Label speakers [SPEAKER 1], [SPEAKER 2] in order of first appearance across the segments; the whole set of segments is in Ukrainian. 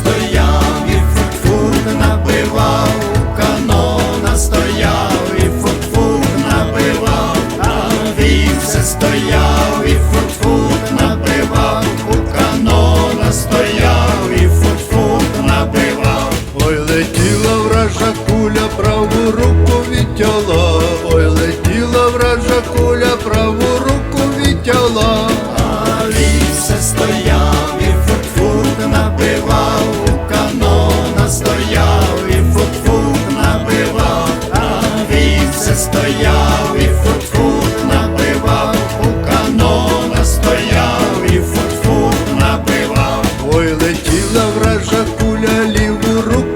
[SPEAKER 1] стоять. вража куля ліву руку.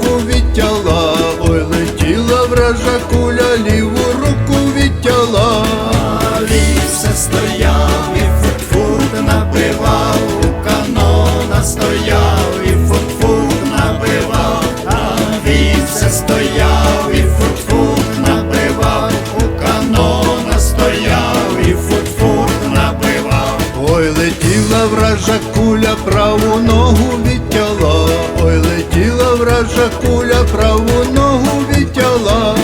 [SPEAKER 1] Вража куля праву ногу відтяла.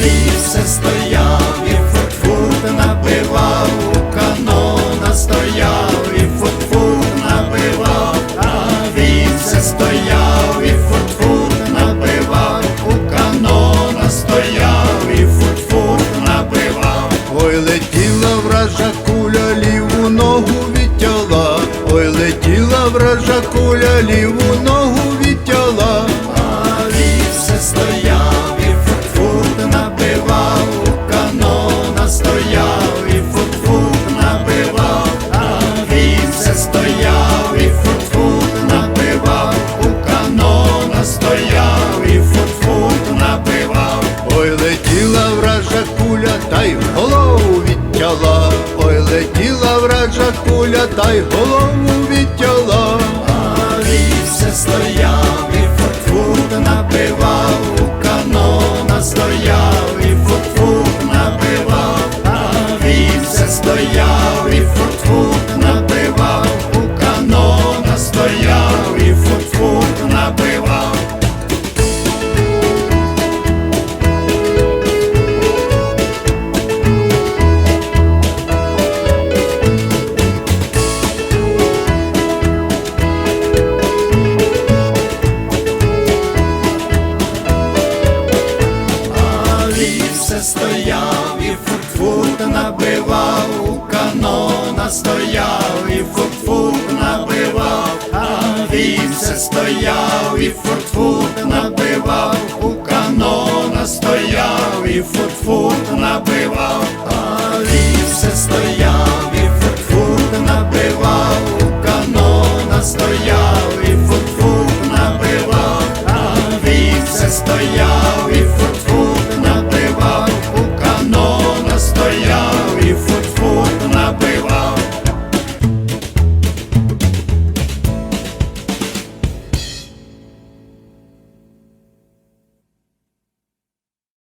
[SPEAKER 2] Він все стояв і фут-фут набивав, у канона стояв і фут-фут набивав, а він все стояв і фут-фут набивав, у канона стояв і фут-фут набивав.
[SPEAKER 1] Ой летіла вража куля
[SPEAKER 2] і фут-фут.
[SPEAKER 1] Ой летіла вража куля, та й голову відтяла, ой летіла вража куля, та й голову відтяла.
[SPEAKER 2] Стояв і фут-фут набивав, у канона стояв і фут-фут набивав, а він все стояв і фут-фут набивав, у канона стояв і фут-фут набивав, а